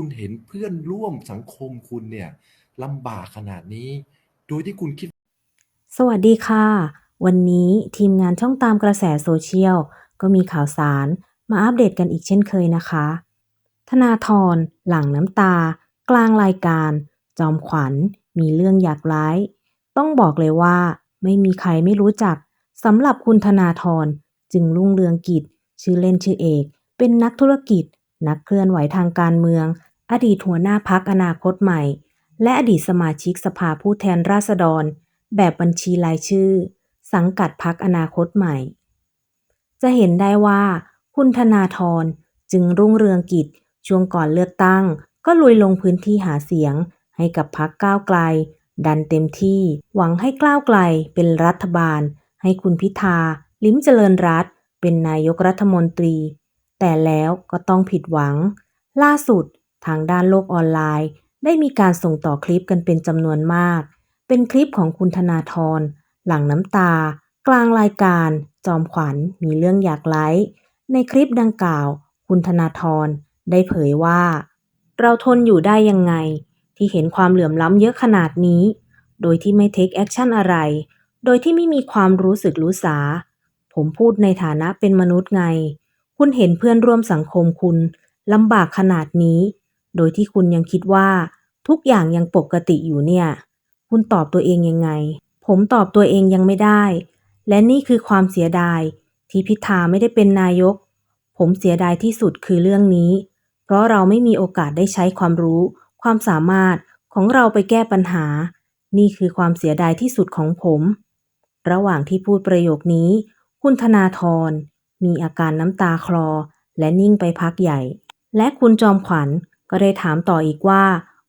คุณเห็นเพื่อนร่วมสังคมคุณเนี่ยลำบากขนาดนี้ โดยที่คุณคิด สวัสดีค่ะ วันนี้ทีมงานช่องตามกระแสโซเชียล ก็มีข่าวสารมาอัปเดตกันอีกเช่นเคยนะคะ ธนาธรหลั่งน้ำตา กลางรายการ จอมขวัญ มีเรื่องอยากร้าย ต้องบอกเลยว่า ไม่มีใครไม่รู้จักสำหรับคุณธนาธรจึงรุ่งเรืองกิจ ชื่อเล่นชื่อเอก เป็นนักธุรกิจ นักเคลื่อนไหวทางการเมือง อดีตหัวหน้าพักอนาคตใหม่ และอดีตสมาชิกสภาผู้แทนราษฎร แบบบัญชีรายชื่อ สังกัดพักอนาคตใหม่ จะเห็นได้ว่าคุณธนาธรจึงรุ่งเรืองกิจช่วงก่อนเลือกตั้ง ก็ลุยลงพื้นที่หาเสียง ให้กับพักก้าวไกล ดันเต็มที่หวังให้ก้าวไกลเป็นรัฐบาล ให้คุณพิธา ลิ้มเจริญรัตเป็นนายกรัฐมนตรี แต่แล้วก็ต้องผิดหวัง ล่าสุด ทางด้านโลกออนไลน์ ได้มีการส่งต่อคลิปกันเป็นจำนวนมาก เป็นคลิปของคุณธนาธรหลังน้ำตา กลางรายการ จอมขวัญมีเรื่องอยากไลฟ์ในคลิปดังกล่าว คุณธนาธรได้เผยว่า เราทนอยู่ได้ยังไง ที่เห็นความเหลื่อมล้ำเยอะขนาดนี้ โดยที่ไม่เทคแอคชั่นอะไร โดยที่ไม่มีความรู้สึกรู้สา ผมพูดในฐานะเป็นมนุษย์ไง คุณเห็นเพื่อนร่วมสังคมคุณลำบากขนาดนี้ โดยที่คุณยังคิดว่าทุกอย่างยังปกติอยู่เนี่ย คุณตอบตัวเองยังไง ผมตอบตัวเองยังไม่ได้ และนี่คือความเสียดาย ที่พิธาไม่ได้เป็นนายก ผมเสียดายที่สุดคือเรื่องนี้ เพราะเราไม่มีโอกาสได้ใช้ความรู้ ความสามารถของเราไปแก้ปัญหา นี่คือความเสียดายที่สุดของผม ระหว่างที่พูดประโยคนี้ คุณธนาธรมีอาการน้ำตาคลอ และนิ่งไปพักใหญ่ และคุณจอมขวัญ ก็ได้ถามต่ออีกว่า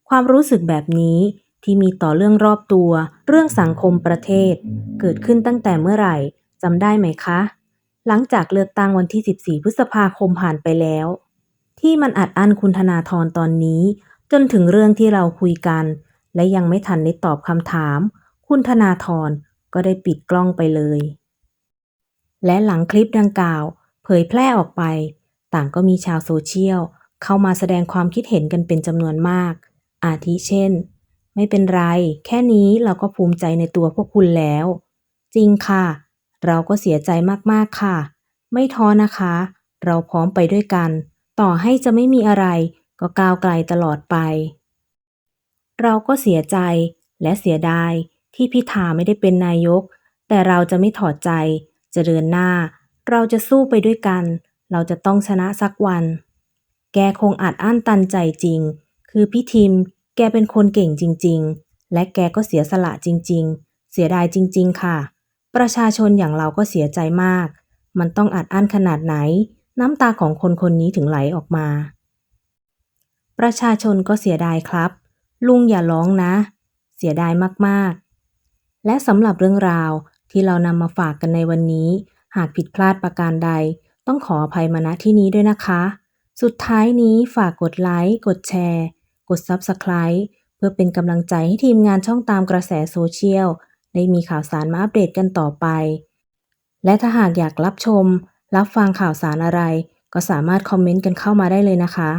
ความรู้สึกแบบนี้ที่มีต่อเรื่องรอบตัว เรื่องสังคมประเทศ เกิดขึ้นตั้งแต่เมื่อไหร่จำได้ไหมคะ หลังจากเลือกตั้งวันที่ 14 พฤษภาคมผ่านไปแล้ว ที่มันอัดอั้นคุณธนาธรตอนนี้ จนถึงเรื่องที่เราคุยกัน และยังไม่ทันได้ตอบคำถาม คุณธนาธรก็ได้ปิดกล้องไปเลย และหลังคลิปดังกล่าว เผยแพร่ออกไป ต่างก็มีชาวโซเชียล เข้ามาแสดงความคิดเห็นกันเป็นจำนวนมาก อาทิเช่น ไม่เป็นไร แค่นี้เราก็ภูมิใจในตัวพวกคุณแล้ว จริงค่ะ เราก็เสียใจมากๆค่ะ ไม่ท้อนะคะ เราพร้อมไปด้วยกัน ต่อให้จะไม่มีอะไร ก็ก้าวไกลตลอดไป เราก็เสียใจและเสียดายที่พิธาไม่ได้เป็นนายก แต่เราจะไม่ถอดใจ จะเดินหน้า เราจะสู้ไปด้วยกัน เราจะต้องชนะสักวัน แกคงอัดอั้นตันใจจริง คือพี่ทิม แกเป็นคนเก่งจริง ๆ และแกก็เสียสละจริง ๆ เสียดายจริง ๆ ค่ะ ประชาชนอย่างเราก็เสียใจมาก มันต้องอัดอั้นขนาดไหน น้ำตาของคนคนนี้ถึงไหลออกมา ประชาชนก็เสียดายครับ ลุงอย่าร้องนะ เสียดายมากๆ และสำหรับเรื่องราวที่เรานำมาฝากกันในวันนี้ หากผิดพลาดประการใด ต้องขออภัยมาณที่นี้ด้วยนะคะ สุดท้ายนี้ฝากกดไลค์ กดแชร์ กด Subscribe เพื่อเป็นกำลังใจให้ทีมงานช่องตามกระแสโซเชียล ได้มีข่าวสารมาอัปเดตกันต่อไป และถ้าหากอยากรับชม รับฟังข่าวสารอะไร ก็สามารถคอมเมนต์กันเข้ามาได้เลยนะคะ